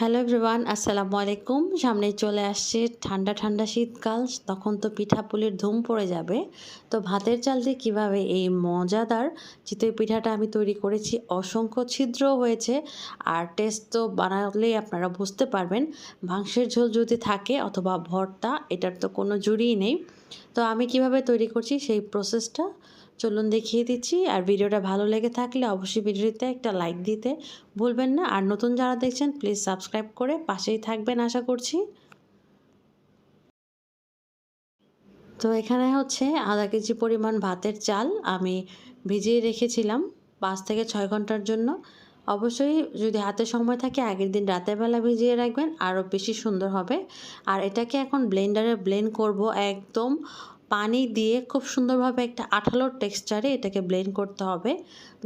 Hello everyone আসসালামু আলাইকুম সামনে চলে আসছে ঠান্ডা ঠান্ডা শীতকাল, তখন তো পিঠাপুলির ধুম পড়ে যাবে। তো ভাতের চাল দিয়ে কীভাবে এই মজাদার চিতই পিঠাটা আমি তৈরি করেছি, অসংখ্য ছিদ্র হয়েছে। আর টেস্ট তো বানালেই আপনারা বুঝতে পারবেন, মাংসের ঝোল যদি থাকে অথবা ভর্তা, এটার তো কোনো জুড়িই নেই। তো আমি কীভাবে তৈরি করছি সেই প্রসেসটা চলুন দেখিয়ে দিচ্ছি। আর ভিডিওটা ভালো লেগে থাকলে অবশ্যই ভিডিওতে একটা লাইক দিতে ভুলবেন না। আর নতুন যারা দেখছেন প্লিজ সাবস্ক্রাইব করে পাশেই থাকবেন আশা করছি। তো এখানে হচ্ছে আধা কেজি পরিমাণ ভাতের চাল আমি ভিজিয়ে রেখেছিলাম পাঁচ থেকে ছয় ঘণ্টার জন্য। অবশ্যই যদি হাতে সময় থাকে, আগের দিন রাতের বেলা ভিজিয়ে রাখবেন, আরও বেশি সুন্দর হবে। আর এটাকে এখন ব্লেন্ডারে ব্লেন্ড করব একদম পানি দিয়ে খুব সুন্দরভাবে একটা আঠালো টেক্সচারে এটাকে ব্লেন্ড করতে হবে।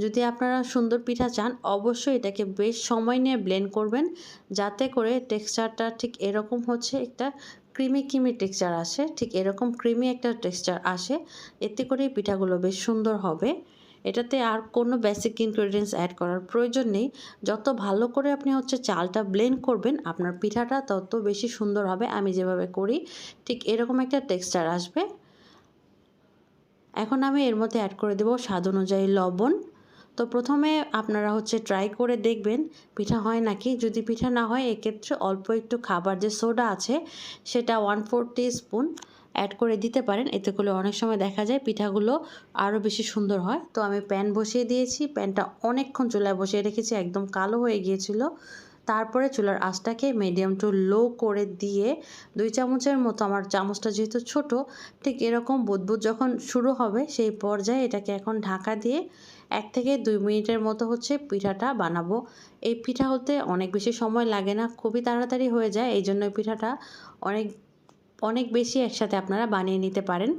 যদি আপনারা সুন্দর পিঠা চান, অবশ্যই এটাকে বেশ সময় নিয়ে ব্লেন্ড করবেন, যাতে করে টেক্সচারটা ঠিক এরকম হচ্ছে একটা ক্রিমি ক্রিমি টেক্সচার আসে, ঠিক এরকম ক্রিমি একটা টেক্সচার আসে, এতে করে পিঠাগুলো বেশ সুন্দর হবে। এটাতে আর কোনো বেসিক ইনগ্রেডিয়েন্টস অ্যাড করার প্রয়োজন নেই। যত ভালো করে আপনি হচ্ছে চালটা ব্লেন্ড করবেন, আপনার পিঠাটা তত বেশি সুন্দর হবে। আমি যেভাবে করি, ঠিক এরকম একটা টেক্সচার আসবে। এখন আমি এর মধ্যে অ্যাড করে দেব স্বাদ অনুযায়ী লবণ। তো প্রথমে আপনারা হচ্ছে ট্রাই করে দেখবেন, পিঠা হয় নাকি? যদি পিঠা না হয়, এক্ষেত্রে অল্প একটু খাবার যে সোডা আছে, সেটা ওয়ান ফোর স্পুন অ্যাড করে দিতে পারেন। এতে করে অনেক সময় দেখা যায় পিঠাগুলো আরও বেশি সুন্দর হয়। তো আমি প্যান বসিয়ে দিয়েছি। প্যানটা অনেকক্ষণ চুলায় বসিয়ে রেখেছি, একদম কালো হয়ে গিয়েছিল। তারপরে চুলার আঁচটাকে মিডিয়াম টু লো করে দিয়ে দুই চামচের মতো আমার চামচটা যেহেতু ছোট, ঠিক এরকম বুদবুদ যখন শুরু হবে সেই পর্যায়ে এটাকে এখন ঢাকা দিয়ে এক থেকে দুই মিনিটের মতো হচ্ছে পিঠাটা বানাবো। এই পিঠা হতে অনেক বেশি সময় লাগে না, খুবই তাড়াতাড়ি হয়ে যায় এই জন্য পিঠাটা অনেক অনেক বেশি একসাথে আপনারা বানিয়ে নিতে পারেন।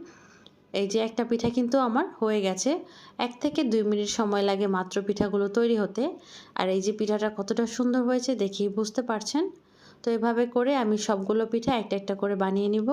এই যে একটা পিঠা কিন্তু আমার হয়ে গেছে। এক থেকে দুই মিনিট সময় লাগে মাত্র পিঠাগুলো তৈরি হতে। আর এই যে পিঠাটা কতটা সুন্দর হয়েছে দেখেই বুঝতে পারছেন? তো এভাবে করে আমি সবগুলো পিঠা একটা একটা করে বানিয়ে নিব।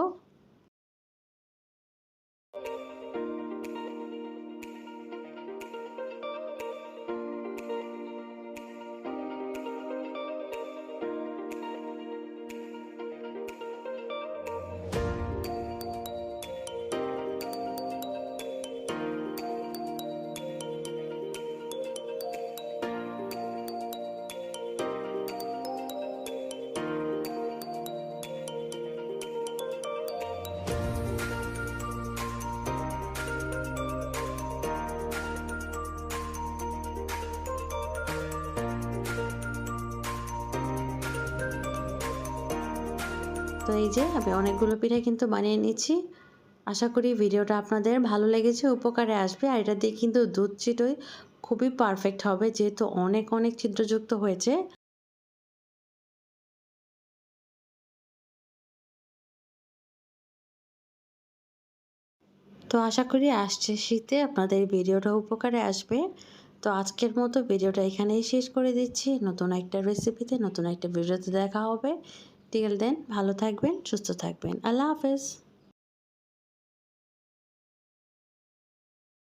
তো এই যে আমি অনেকগুলো পিঠা কিন্তু বানিয়ে নিচ্ছি। আশা করি ভিডিওটা আপনাদের ভালো লেগেছে, উপকারে আসবে। আর এটা দিয়ে কিন্তু দুধ চিটই খুবই পারফেক্ট হবে, যেহেতু অনেক অনেক ছিদ্রযুক্ত হয়েছে। তো আশা করি আসছে শীতে, আপনাদের ভিডিওটা উপকারে আসবে। তো আজকের মতো ভিডিওটা এখানেই শেষ করে দিচ্ছি। নতুন একটা রেসিপিতে নতুন একটা ভিডিওতে দেখা হবে। টিল দেন ভালো থাকবেন সুস্থ থাকবেন। আল্লাহ হাফেজ।